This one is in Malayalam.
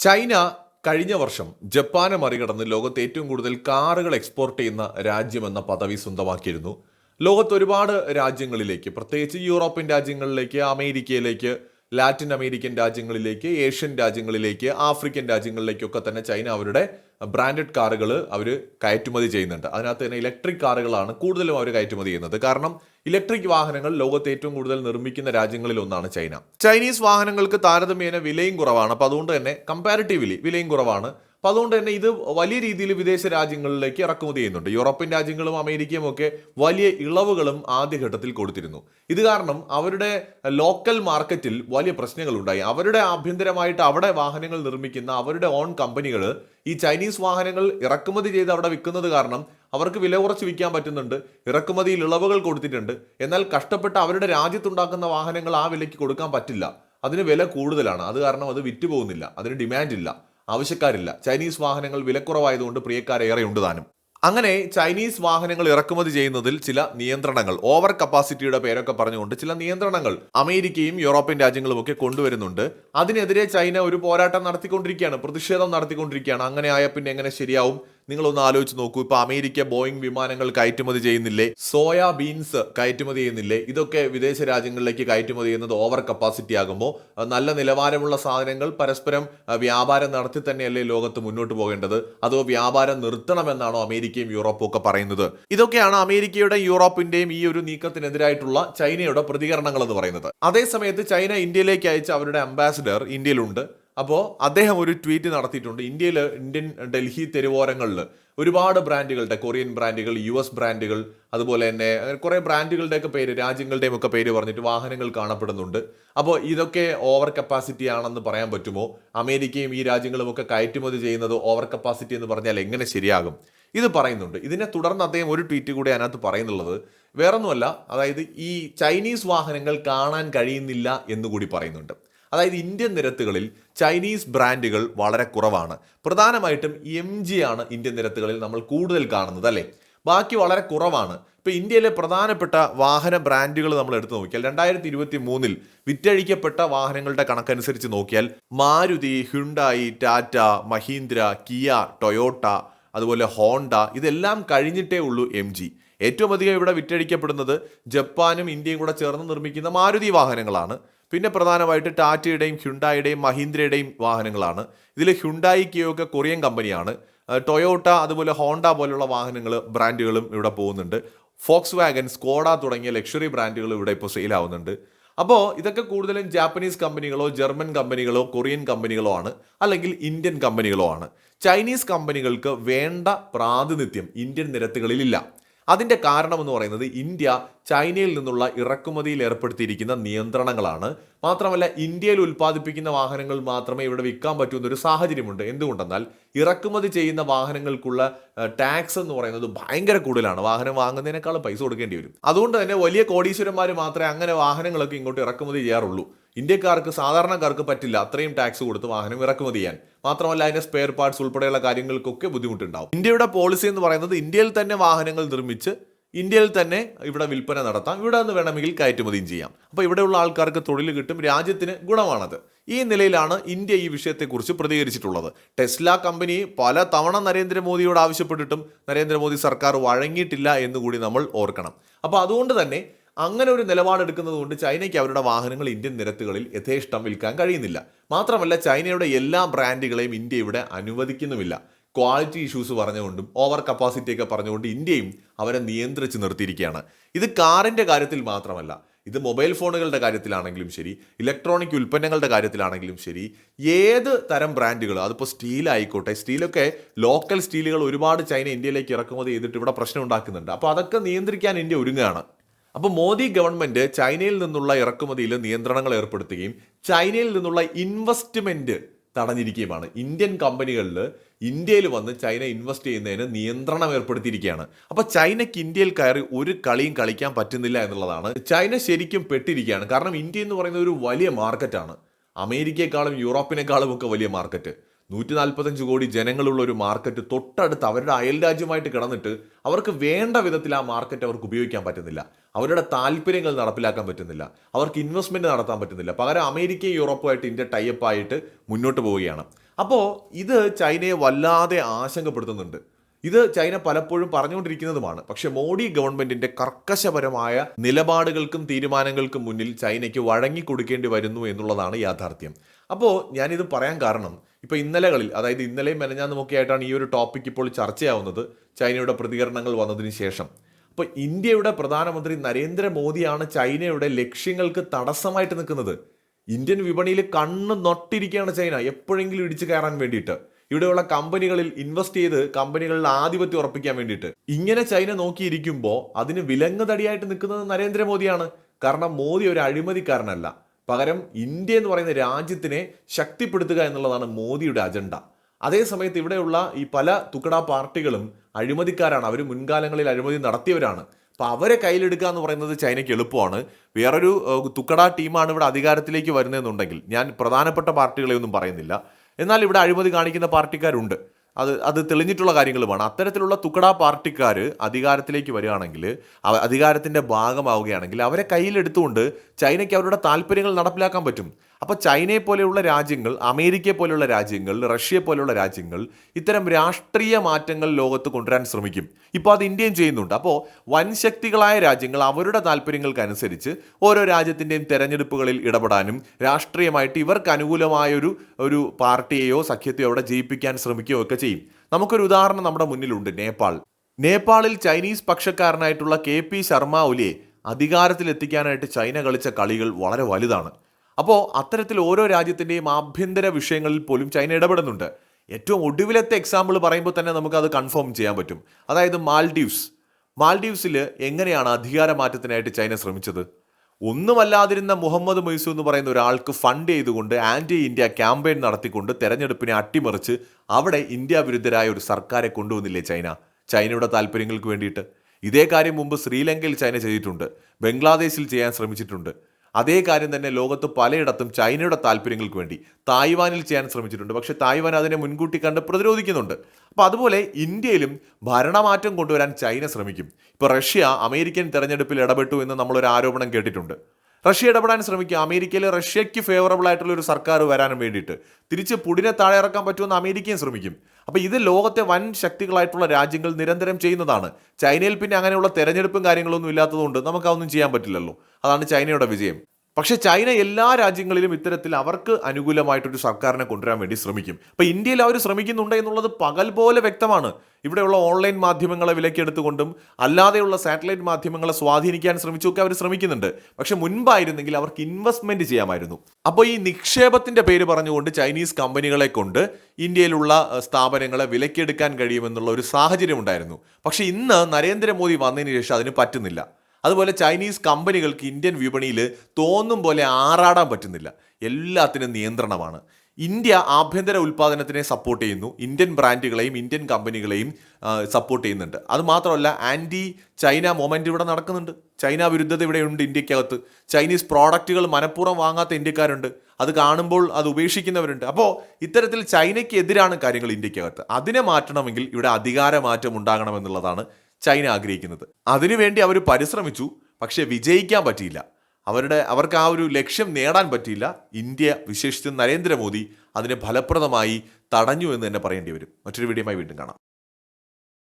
ചൈന കഴിഞ്ഞ വർഷം ജപ്പാനെ മറികടന്ന് ലോകത്ത് ഏറ്റവും കൂടുതൽ കാറുകൾ എക്സ്പോർട്ട് ചെയ്യുന്ന രാജ്യമെന്ന പദവി സ്വന്തമാക്കിയിരുന്നു. ലോകത്ത് ഒരുപാട് രാജ്യങ്ങളിലേക്ക് പ്രത്യേകിച്ച് യൂറോപ്യൻ രാജ്യങ്ങളിലേക്ക് അമേരിക്കയിലേക്ക് ലാറ്റിൻ അമേരിക്കൻ രാജ്യങ്ങളിലേക്ക് ഏഷ്യൻ രാജ്യങ്ങളിലേക്ക് ആഫ്രിക്കൻ രാജ്യങ്ങളിലേക്കൊക്കെ തന്നെ ചൈന അവരുടെ ബ്രാൻഡഡ് കാറുകൾ അവർ കയറ്റുമതി ചെയ്യുന്നുണ്ട്. അതിനകത്ത് തന്നെ ഇലക്ട്രിക് കാറുകളാണ് കൂടുതലും അവർ കയറ്റുമതി ചെയ്യുന്നത്. കാരണം ഇലക്ട്രിക് വാഹനങ്ങൾ ലോകത്ത് ഏറ്റവും കൂടുതൽ നിർമ്മിക്കുന്ന രാജ്യങ്ങളിൽ ഒന്നാണ് ചൈന. ചൈനീസ് വാഹനങ്ങൾക്ക് താരതമ്യേന വിലയും കുറവാണ്. അപ്പോൾ അതുകൊണ്ട് തന്നെ കമ്പാരിറ്റീവ്ലി വിലയും കുറവാണ്. അപ്പോൾ അതുകൊണ്ട് തന്നെ ഇത് വലിയ രീതിയിൽ വിദേശ രാജ്യങ്ങളിലേക്ക് ഇറക്കുമതി ചെയ്യുന്നുണ്ട്. യൂറോപ്യൻ രാജ്യങ്ങളും അമേരിക്കയും ഒക്കെ വലിയ ഇളവുകളും ആദ്യഘട്ടത്തിൽ കൊടുത്തിരുന്നു. ഇത് കാരണം അവരുടെ ലോക്കൽ മാർക്കറ്റിൽ വലിയ പ്രശ്നങ്ങളുണ്ടായി. അവരുടെ ആഭ്യന്തരമായിട്ട് അവിടെ വാഹനങ്ങൾ നിർമ്മിക്കുന്ന അവരുടെ ഓൺ കമ്പനികൾ ഈ ചൈനീസ് വാഹനങ്ങൾ ഇറക്കുമതി ചെയ്ത് അവിടെ വിൽക്കുന്നത് കാരണം അവർക്ക് വില കുറച്ച് വിൽക്കാൻ പറ്റുന്നുണ്ട്. ഇറക്കുമതിയിൽ ഇളവുകൾ കൊടുത്തിട്ടുണ്ട്. എന്നാൽ കഷ്ടപ്പെട്ട് അവരുടെ രാജ്യത്തുണ്ടാക്കുന്ന വാഹനങ്ങൾ ആ വിലയ്ക്ക് കൊടുക്കാൻ പറ്റില്ല. അതിന് വില കൂടുതലാണ്. അത് കാരണം അത് വിറ്റ് പോകുന്നില്ല അതിന് ഡിമാൻഡ് ഇല്ല. ആവശ്യക്കാരില്ല. ചൈനീസ് വാഹനങ്ങൾ വിലക്കുറവായതുകൊണ്ട് പ്രിയക്കാരേറെയുണ്ട് താനും. അങ്ങനെ ചൈനീസ് വാഹനങ്ങൾ ഇറക്കുമതി ചെയ്യുന്നതിൽ ചില നിയന്ത്രണങ്ങൾ ഓവർ കപ്പാസിറ്റിയുടെ പേരൊക്കെ പറഞ്ഞുകൊണ്ട് ചില നിയന്ത്രണങ്ങൾ അമേരിക്കയും യൂറോപ്യൻ രാജ്യങ്ങളും ഒക്കെ കൊണ്ടുവരുന്നുണ്ട്. അതിനെതിരെ ചൈന ഒരു പോരാട്ടം നടത്തിക്കൊണ്ടിരിക്കുകയാണ് പ്രതിഷേധം നടത്തിക്കൊണ്ടിരിക്കുകയാണ്. അങ്ങനെ ആയ പിന്നെ എങ്ങനെ ശരിയാവും? നിങ്ങളൊന്ന് ആലോചിച്ച് നോക്കൂ. ഇപ്പൊ അമേരിക്ക ബോയിങ് വിമാനങ്ങൾ കയറ്റുമതി ചെയ്യുന്നില്ലേ? സോയാ ബീൻസ് കയറ്റുമതി ചെയ്യുന്നില്ലേ? ഇതൊക്കെ വിദേശ രാജ്യങ്ങളിലേക്ക് കയറ്റുമതി ചെയ്യുന്നത് ഓവർ കപ്പാസിറ്റി ആകുമ്പോൾ നല്ല നിലവാരമുള്ള സാധനങ്ങൾ പരസ്പരം വ്യാപാരം നടത്തി തന്നെയല്ലേ ലോകത്ത് മുന്നോട്ട് പോകേണ്ടത്? അതോ വ്യാപാരം നിർത്തണമെന്നാണോ അമേരിക്കയും യൂറോപ്പും ഒക്കെ പറയുന്നത്? ഇതൊക്കെയാണ് അമേരിക്കയുടെയും യൂറോപ്പിന്റെയും ഈ ഒരു നീക്കത്തിനെതിരായിട്ടുള്ള ചൈനയുടെ പ്രതികരണങ്ങൾ എന്ന് പറയുന്നത്. അതേസമയത്ത് ചൈന ഇന്ത്യയിലേക്ക് അയച്ച അവരുടെ അംബാസിഡർ ഇന്ത്യയിലുണ്ട്. അപ്പോൾ അദ്ദേഹം ഒരു ട്വീറ്റ് നടത്തിയിട്ടുണ്ട്. ഇന്ത്യയിൽ ഇന്ത്യൻ ഡൽഹി തെരുവോരങ്ങളിൽ ഒരുപാട് ബ്രാൻഡുകളുടെ കൊറിയൻ ബ്രാൻഡുകൾ യു എസ് ബ്രാൻഡുകൾ അതുപോലെ തന്നെ കുറേ ബ്രാൻഡുകളുടെയൊക്കെ പേര് രാജ്യങ്ങളുടെയും ഒക്കെ പേര് പറഞ്ഞിട്ട് വാഹനങ്ങൾ കാണപ്പെടുന്നുണ്ട്. അപ്പോൾ ഇതൊക്കെ ഓവർ കപ്പാസിറ്റി ആണെന്ന് പറയാൻ പറ്റുമോ? അമേരിക്കയും ഈ രാജ്യങ്ങളും ഒക്കെ കയറ്റുമതി ചെയ്യുന്നത് ഓവർ കപ്പാസിറ്റി എന്ന് പറഞ്ഞാൽ എങ്ങനെ ശരിയാകും? ഇത് പറയുന്നുണ്ട്. ഇതിനെ തുടർന്ന് അദ്ദേഹം ഒരു ട്വീറ്റ് കൂടി അതിനകത്ത് പറയുന്നുള്ളത് വേറൊന്നുമല്ല അതായത് ഈ ചൈനീസ് വാഹനങ്ങൾ കാണാൻ കഴിയുന്നില്ല എന്നുകൂടി പറയുന്നുണ്ട്. അതായത് ഇന്ത്യൻ നിരത്തുകളിൽ ചൈനീസ് ബ്രാൻഡുകൾ വളരെ കുറവാണ്. പ്രധാനമായിട്ടും എം ജി ആണ് ഇന്ത്യൻ നിരത്തുകളിൽ നമ്മൾ കൂടുതൽ കാണുന്നത് അല്ലേ? ബാക്കി വളരെ കുറവാണ്. ഇപ്പൊ ഇന്ത്യയിലെ പ്രധാനപ്പെട്ട വാഹന ബ്രാൻഡുകൾ നമ്മൾ എടുത്തു നോക്കിയാൽ രണ്ടായിരത്തി ഇരുപത്തി മൂന്നിൽ വിറ്റഴിക്കപ്പെട്ട വാഹനങ്ങളുടെ കണക്കനുസരിച്ച് നോക്കിയാൽ Maruti Hyundai Tata Mahindra Kia Toyota അതുപോലെ ഹോണ്ട ഇതെല്ലാം കഴിഞ്ഞിട്ടേ ഉള്ളൂ എം ജി ഏറ്റവും അധികം ഇവിടെ വിറ്റഴിക്കപ്പെടുന്നത് ജപ്പാനും ഇന്ത്യയും കൂടെ ചേർന്ന് നിർമ്മിക്കുന്ന മാരുതി വാഹനങ്ങളാണ്. പിന്നെ പ്രധാനമായിട്ട് ടാറ്റയുടെയും ഹ്യുണ്ടായുടെയും മഹീന്ദ്രയുടെയും വാഹനങ്ങളാണ്. ഇതിൽ ഹ്യുണ്ടായി കിയോക്കെ കൊറിയൻ കമ്പനിയാണ്. ടൊയോട്ട അതുപോലെ ഹോണ്ട പോലുള്ള വാഹനങ്ങൾ ബ്രാൻഡുകളും ഇവിടെ പോകുന്നുണ്ട്. ഫോക്സ് വാഗൻ സ്കോഡ തുടങ്ങിയ ലക്ഷറി ബ്രാൻഡുകൾ ഇവിടെ ഇപ്പോൾ സെയിലാവുന്നുണ്ട്. അപ്പോൾ ഇതൊക്കെ കൂടുതലും ജാപ്പനീസ് കമ്പനികളോ ജർമ്മൻ കമ്പനികളോ കൊറിയൻ കമ്പനികളോ ആണ്. അല്ലെങ്കിൽ ഇന്ത്യൻ കമ്പനികളോ ആണ്. ചൈനീസ് കമ്പനികൾക്ക് വേണ്ട പ്രാതിനിധ്യം ഇന്ത്യൻ നിരത്തുകളിലില്ല. അതിന്റെ കാരണം എന്ന് പറയുന്നത് ഇന്ത്യ ചൈനയിൽ നിന്നുള്ള ഇറക്കുമതിയിൽ ഏർപ്പെടുത്തിയിരിക്കുന്ന നിയന്ത്രണങ്ങളാണ്. മാത്രമല്ല ഇന്ത്യയിൽ ഉൽപ്പാദിപ്പിക്കുന്ന വാഹനങ്ങൾ മാത്രമേ ഇവിടെ വിൽക്കാൻ പറ്റൂ എന്നൊരു സാഹചര്യമുണ്ട്. എന്തുകൊണ്ടെന്നാൽ ഇറക്കുമതി ചെയ്യുന്ന വാഹനങ്ങൾക്കുള്ള ടാക്സ് എന്ന് പറയുന്നത് ഭയങ്കര കൂടുതലാണ്. വാഹനം വാങ്ങുന്നതിനേക്കാൾ പൈസ കൊടുക്കേണ്ടി വരും. അതുകൊണ്ട് തന്നെ വലിയ കോടീശ്വരന്മാർ മാത്രമേ അങ്ങനെ വാഹനങ്ങളൊക്കെ ഇങ്ങോട്ട് ഇറക്കുമതി ചെയ്യാറുള്ളൂ. ഇന്ത്യക്കാർക്ക് സാധാരണക്കാർക്ക് പറ്റില്ല അത്രയും ടാക്സ് കൊടുത്ത് വാഹനം ഇറക്കുമതി ചെയ്യാൻ. മാത്രമല്ല അതിന്റെ സ്പെയർ പാർട്സ് ഉൾപ്പെടെയുള്ള കാര്യങ്ങൾക്കൊക്കെ ബുദ്ധിമുട്ടുണ്ടാവും. ഇന്ത്യയുടെ പോളിസി എന്ന് പറയുന്നത് ഇന്ത്യയിൽ തന്നെ വാഹനങ്ങൾ നിർമ്മിച്ച് ഇന്ത്യയിൽ തന്നെ ഇവിടെ വിൽപ്പന നടത്താം. ഇവിടെ നിന്ന് വേണമെങ്കിൽ കയറ്റുമതിയും ചെയ്യാം. അപ്പോൾ ഇവിടെയുള്ള ആൾക്കാർക്ക് തൊഴിൽ കിട്ടും രാജ്യത്തിന് ഗുണമാണത്. ഈ നിലയിലാണ് ഇന്ത്യ ഈ വിഷയത്തെക്കുറിച്ച് പ്രതികരിച്ചിട്ടുള്ളത്. ടെസ്ല കമ്പനി പല തവണ നരേന്ദ്രമോദിയോട് ആവശ്യപ്പെട്ടിട്ടും നരേന്ദ്രമോദി സർക്കാർ വഴങ്ങിയിട്ടില്ല എന്നുകൂടി നമ്മൾ ഓർക്കണം. അപ്പോൾ അതുകൊണ്ട് തന്നെ അങ്ങനെ ഒരു നിലപാടെടുക്കുന്നത് കൊണ്ട് ചൈനയ്ക്ക് അവരുടെ വാഹനങ്ങൾ ഇന്ത്യൻ നിരത്തുകളിൽ യഥേഷ്ടം വിൽക്കാൻ കഴിയുന്നില്ല. മാത്രമല്ല ചൈനയുടെ എല്ലാ ബ്രാൻഡുകളെയും ഇന്ത്യ ഇവിടെ അനുവദിക്കുന്നുമില്ല. ക്വാളിറ്റി ഇഷ്യൂസ് പറഞ്ഞുകൊണ്ടും ഓവർ കപ്പാസിറ്റി ഒക്കെ പറഞ്ഞുകൊണ്ട് ഇന്ത്യയും അവരെ നിയന്ത്രിച്ച് നിർത്തിയിരിക്കുകയാണ്. ഇത് കാറിന്റെ കാര്യത്തിൽ മാത്രമല്ല ഇത് മൊബൈൽ ഫോണുകളുടെ കാര്യത്തിലാണെങ്കിലും ശരി ഇലക്ട്രോണിക് ഉൽപ്പന്നങ്ങളുടെ കാര്യത്തിലാണെങ്കിലും ശരി ഏത് തരം ബ്രാൻഡുകൾ അതിപ്പോൾ സ്റ്റീൽ ആയിക്കോട്ടെ സ്റ്റീലൊക്കെ ലോക്കൽ സ്റ്റീലുകൾ ഒരുപാട് ചൈന ഇന്ത്യയിലേക്ക് ഇറക്കുമതി ചെയ്തിട്ട് ഇവിടെ പ്രശ്നം ഉണ്ടാക്കുന്നുണ്ട്. അപ്പോൾ അതൊക്കെ നിയന്ത്രിക്കാൻ ഇന്ത്യ ഒരുങ്ങുകയാണ്. അപ്പോൾ മോദി ഗവൺമെന്റ് ചൈനയിൽ നിന്നുള്ള ഇറക്കുമതിയിൽ നിയന്ത്രണങ്ങൾ ഏർപ്പെടുത്തുകയും ചൈനയിൽ നിന്നുള്ള ഇൻവെസ്റ്റ്മെന്റ് തടഞ്ഞിരിക്കുകയുമാണ്. ഇന്ത്യൻ കമ്പനികളിൽ ഇന്ത്യയിൽ വന്ന് ചൈന ഇൻവെസ്റ്റ് ചെയ്യുന്നതിന് നിയന്ത്രണം ഏർപ്പെടുത്തിയിരിക്കുകയാണ്. അപ്പോൾ ചൈനയ്ക്ക് ഇന്ത്യയിൽ കയറി ഒരു കളിയും കളിക്കാൻ പറ്റുന്നില്ല എന്നുള്ളതാണ്. ചൈന ശരിക്കും പെട്ടിരിക്കുകയാണ്. കാരണം ഇന്ത്യ എന്ന് പറയുന്നത് ഒരു വലിയ മാർക്കറ്റാണ് അമേരിക്കയെക്കാളും യൂറോപ്പിനേക്കാളും ഒക്കെ വലിയ മാർക്കറ്റ് നൂറ്റി നാൽപ്പത്തഞ്ച് കോടി ജനങ്ങളുള്ള ഒരു മാർക്കറ്റ് തൊട്ടടുത്ത് അവരുടെ അയൽ രാജ്യമായിട്ട് കിടന്നിട്ട് അവർക്ക് വേണ്ട വിധത്തിൽ ആ മാർക്കറ്റ് അവർക്ക് ഉപയോഗിക്കാൻ പറ്റുന്നില്ല. അവരുടെ താല്പര്യങ്ങൾ നടപ്പിലാക്കാൻ പറ്റുന്നില്ല. അവർക്ക് ഇൻവെസ്റ്റ്മെന്റ് നടത്താൻ പറ്റുന്നില്ല. പകരം അമേരിക്കയും യൂറോപ്പുമായിട്ട് ഇന്ത്യ ടൈപ്പ് ആയിട്ട് മുന്നോട്ട് പോവുകയാണ്. അപ്പോൾ ഇത് ചൈനയെ വല്ലാതെ ആശങ്കപ്പെടുത്തുന്നുണ്ട്. ഇത് ചൈന പലപ്പോഴും പറഞ്ഞുകൊണ്ടിരിക്കുന്നതുമാണ്. പക്ഷേ മോഡി ഗവൺമെന്റിന്റെ കർക്കശപരമായ നിലപാടുകൾക്കും തീരുമാനങ്ങൾക്കും മുന്നിൽ ചൈനയ്ക്ക് വഴങ്ങിക്കൊടുക്കേണ്ടി വരുന്നു എന്നുള്ളതാണ് യാഥാർത്ഥ്യം. അപ്പോൾ ഞാനിത് പറയാൻ കാരണം ഇപ്പൊ ഇന്നലകളിൽ അതായത് ഇന്നലെയും മെനഞ്ഞാന്നുമൊക്കെ ആയിട്ടാണ് ഈ ഒരു ടോപ്പിക് ഇപ്പോൾ ചർച്ചയാവുന്നത് ചൈനയുടെ പ്രതികരണങ്ങൾ വന്നതിന് ശേഷം. അപ്പോൾ ഇന്ത്യയുടെ പ്രധാനമന്ത്രി നരേന്ദ്രമോദിയാണ് ചൈനയുടെ ലക്ഷ്യങ്ങൾക്ക് തടസ്സമായിട്ട് നിൽക്കുന്നത്. ഇന്ത്യൻ വിപണിയിൽ കണ്ണ് നൊട്ടിരിക്കുകയാണ് ചൈന. എപ്പോഴെങ്കിലും ഇടിച്ചു കയറാൻ വേണ്ടിയിട്ട്. ഇവിടെയുള്ള കമ്പനികളിൽ ഇൻവെസ്റ്റ് ചെയ്ത് കമ്പനികളിൽ ആധിപത്യം ഉറപ്പിക്കാൻ വേണ്ടിയിട്ട്. ഇങ്ങനെ ചൈന നോക്കിയിരിക്കുമ്പോൾ അതിന് വിലങ്ങുതടിയായിട്ട് നിൽക്കുന്നത് നരേന്ദ്രമോദിയാണ്. കാരണം മോദി ഒരു അഴിമതിക്കാരനല്ല. പകരം ഇന്ത്യ എന്ന് പറയുന്ന രാജ്യത്തിനെ ശക്തിപ്പെടുത്തുക എന്നുള്ളതാണ് മോദിയുടെ അജണ്ട. അതേസമയത്ത് ഇവിടെയുള്ള ഈ പല തുക്കട പാർട്ടികളും അഴിമതിക്കാരാണ്. അവർ മുൻകാലങ്ങളിൽ അഴിമതി നടത്തിയവരാണ്. അപ്പൊ അവരെ കയ്യിലെടുക്കുക എന്ന് പറയുന്നത് ചൈനയ്ക്ക് എളുപ്പമാണ്. വേറൊരു തുക്കട ടീമാണ് ഇവിടെ അധികാരത്തിലേക്ക് വരുന്നതെന്നുണ്ടെങ്കിൽ ഞാൻ പ്രധാനപ്പെട്ട പാർട്ടികളെ ഒന്നും പറയുന്നില്ല. എന്നാൽ ഇവിടെ അഴിമതി കാണിക്കുന്ന പാർട്ടിക്കാരുണ്ട്. അത് അത് തെളിഞ്ഞിട്ടുള്ള കാര്യങ്ങളുമാണ്. അത്തരത്തിലുള്ള തുക്കട പാർട്ടിക്കാർ അധികാരത്തിലേക്ക് വരികയാണെങ്കിൽ അധികാരത്തിന്റെ ഭാഗമാവുകയാണെങ്കിൽ അവരെ കയ്യിലെടുത്തുകൊണ്ട് ചൈനയ്ക്ക് അവരുടെ താല്പര്യങ്ങൾ നടപ്പിലാക്കാൻ പറ്റും. അപ്പോൾ ചൈനയെ പോലെയുള്ള രാജ്യങ്ങൾ അമേരിക്കയെ പോലെയുള്ള രാജ്യങ്ങൾ റഷ്യയെ പോലെയുള്ള രാജ്യങ്ങൾ ഇത്തരം രാഷ്ട്രീയ മാറ്റങ്ങൾ ലോകത്ത് കൊണ്ടുവരാൻ ശ്രമിക്കും. ഇപ്പോൾ അത് ഇന്ത്യയും ചെയ്യുന്നുണ്ട്. അപ്പോൾ വൻശക്തികളായ രാജ്യങ്ങൾ അവരുടെ താല്പര്യങ്ങൾക്കനുസരിച്ച് ഓരോ രാജ്യത്തിന്റെയും തെരഞ്ഞെടുപ്പുകളിൽ ഇടപെടാനും രാഷ്ട്രീയമായിട്ട് ഇവർക്ക് അനുകൂലമായൊരു ഒരു പാർട്ടിയെയോ സഖ്യത്തെയോ അവിടെ ജയിപ്പിക്കാൻ ശ്രമിക്കുകയോ ഒക്കെ ചെയ്യും. നമുക്കൊരു ഉദാഹരണം നമ്മുടെ മുന്നിലുണ്ട്. നേപ്പാൾ. നേപ്പാളിൽ ചൈനീസ് പക്ഷക്കാരനായിട്ടുള്ള കെ പി ശർമ്മ ഒലിയെ അധികാരത്തിലെത്തിക്കാനായിട്ട് ചൈന കളിച്ച കളികൾ വളരെ വലുതാണ്. അപ്പോൾ അത്തരത്തിൽ ഓരോ രാജ്യത്തിന്റെയും ആഭ്യന്തര വിഷയങ്ങളിൽ പോലും ചൈന ഇടപെടുന്നുണ്ട്. ഏറ്റവും ഒടുവിലത്തെ എക്സാമ്പിൾ പറയുമ്പോൾ തന്നെ നമുക്കത് കൺഫേം ചെയ്യാൻ പറ്റും. അതായത് മാൽഡീവ്സ്. മാൽഡീവ്സിൽ എങ്ങനെയാണ് അധികാരമാറ്റത്തിനായിട്ട് ചൈന ശ്രമിച്ചത്? ഒന്നുമല്ലാതിരുന്ന മുഹമ്മദ് മൊയ്സു എന്ന് പറയുന്ന ഒരാൾക്ക് ഫണ്ട് ചെയ്തുകൊണ്ട് ആന്റി ഇന്ത്യ ക്യാമ്പയിൻ നടത്തിക്കൊണ്ട് തെരഞ്ഞെടുപ്പിനെ അട്ടിമറിച്ച് അവിടെ ഇന്ത്യ വിരുദ്ധരായ ഒരു സർക്കാരെ കൊണ്ടുവന്നില്ലേ ചൈന? ചൈനയുടെ താല്പര്യങ്ങൾക്ക് വേണ്ടിയിട്ട്. ഇതേ കാര്യം മുമ്പ് ശ്രീലങ്കയിൽ ചൈന ചെയ്തിട്ടുണ്ട്. ബംഗ്ലാദേശിൽ ചെയ്യാൻ ശ്രമിച്ചിട്ടുണ്ട്. അതേ കാര്യം തന്നെ ലോകത്ത് പലയിടത്തും ചൈനയുടെ താല്പര്യങ്ങൾക്ക് വേണ്ടി തായ്വാനിൽ ചെയ്യാൻ ശ്രമിച്ചിട്ടുണ്ട്. പക്ഷേ തായ്വാൻ അതിനെ മുൻകൂട്ടി കണ്ട് പ്രതിരോധിക്കുന്നുണ്ട്. അപ്പോൾ അതുപോലെ ഇന്ത്യയിലും ഭരണമാറ്റം കൊണ്ടുവരാൻ ചൈന ശ്രമിക്കും. ഇപ്പോൾ റഷ്യ അമേരിക്കൻ തെരഞ്ഞെടുപ്പിൽ ഇടപെട്ടു എന്ന് നമ്മളൊരു ആരോപണം കേട്ടിട്ടുണ്ട്. റഷ്യ ഇടപെടാൻ ശ്രമിക്കുക. അമേരിക്കയിൽ റഷ്യയ്ക്ക് ഫേവറബിൾ ആയിട്ടുള്ള ഒരു സർക്കാർ വരാനും വേണ്ടിയിട്ട്. തിരിച്ച് പുടിനെ താഴെ ഇറക്കാൻ പറ്റുമെന്ന് അമേരിക്കയും ശ്രമിക്കും. അപ്പോൾ ഇത് ലോകത്തെ വൻ ശക്തികളായിട്ടുള്ള രാജ്യങ്ങൾ നിരന്തരം ചെയ്യുന്നതാണ്. ചൈനയിൽ പിന്നെ അങ്ങനെയുള്ള തെരഞ്ഞെടുപ്പും കാര്യങ്ങളൊന്നും ഇല്ലാത്തതുകൊണ്ട് നമുക്ക് അതൊന്നും ചെയ്യാൻ പറ്റില്ലല്ലോ. അതാണ് ചൈനയുടെ വിജയം. പക്ഷെ ചൈന എല്ലാ രാജ്യങ്ങളിലും ഇത്തരത്തിൽ അവർക്ക് അനുകൂലമായിട്ടൊരു സർക്കാരിനെ കൊണ്ടുവരാൻ വേണ്ടി ശ്രമിക്കും. അപ്പൊ ഇന്ത്യയിൽ അവർ ശ്രമിക്കുന്നുണ്ട് എന്നുള്ളത് പകൽ പോലെ വ്യക്തമാണ്. ഇവിടെയുള്ള ഓൺലൈൻ മാധ്യമങ്ങളെ വിലക്കെടുത്തുകൊണ്ടും അല്ലാതെയുള്ള സാറ്റലൈറ്റ് മാധ്യമങ്ങളെ സ്വാധീനിക്കാൻ ശ്രമിച്ചൊക്കെ അവർ ശ്രമിക്കുന്നുണ്ട്. പക്ഷെ മുൻപായിരുന്നെങ്കിൽ അവർക്ക് ഇൻവെസ്റ്റ്മെന്റ് ചെയ്യാമായിരുന്നു. അപ്പോൾ ഈ നിക്ഷേപത്തിന്റെ പേര് പറഞ്ഞുകൊണ്ട് ചൈനീസ് കമ്പനികളെ കൊണ്ട് ഇന്ത്യയിലുള്ള സ്ഥാപനങ്ങളെ വിലക്കെടുക്കാൻ കഴിയുമെന്നുള്ള ഒരു സാഹചര്യം ഉണ്ടായിരുന്നു. പക്ഷെ ഇന്ന് നരേന്ദ്രമോദി വന്നതിന് ശേഷം അതിന് പറ്റുന്നില്ല. അതുപോലെ ചൈനീസ് കമ്പനികൾക്ക് ഇന്ത്യൻ വിപണിയിൽ തോന്നും പോലെ ആറാടാൻ പറ്റുന്നില്ല. എല്ലാത്തിനും നിയന്ത്രണമാണ്. ഇന്ത്യ ആഭ്യന്തര ഉൽപ്പാദനത്തിനെ സപ്പോർട്ട് ചെയ്യുന്നു. ഇന്ത്യൻ ബ്രാൻഡുകളെയും ഇന്ത്യൻ കമ്പനികളെയും സപ്പോർട്ട് ചെയ്യുന്നുണ്ട്. അതുമാത്രമല്ല ആന്റി ചൈന മൊമെന്റ് ഇവിടെ നടക്കുന്നുണ്ട്. ചൈന വിരുദ്ധത ഇവിടെ ഉണ്ട് ഇന്ത്യക്കകത്ത്. ചൈനീസ് പ്രോഡക്റ്റുകൾ മനഃപൂർവം വാങ്ങാത്ത ഇന്ത്യക്കാരുണ്ട്. അത് കാണുമ്പോൾ അത് ഉപേക്ഷിക്കുന്നവരുണ്ട്. അപ്പോൾ ഇത്തരത്തിൽ ചൈനയ്ക്ക് എതിരാണ് കാര്യങ്ങൾ ഇന്ത്യക്കകത്ത്. അതിനെ മാറ്റണമെങ്കിൽ ഇവിടെ അധികാര മാറ്റം ഉണ്ടാകണമെന്നുള്ളതാണ് ചൈന ആഗ്രഹിക്കുന്നത്. അതിനുവേണ്ടി അവർ പരിശ്രമിച്ചു പക്ഷേ വിജയിക്കാൻ പറ്റിയില്ല. അവരുടെ അവർക്ക് ആ ഒരു ലക്ഷ്യം നേടാൻ പറ്റിയില്ല. ഇന്ത്യ വിശേഷിച്ച് നരേന്ദ്രമോദി അതിനെ ഫലപ്രദമായി തടഞ്ഞു എന്ന് തന്നെ പറയേണ്ടി വരും. മറ്റൊരു വീഡിയോയുമായി വീണ്ടും കാണാം.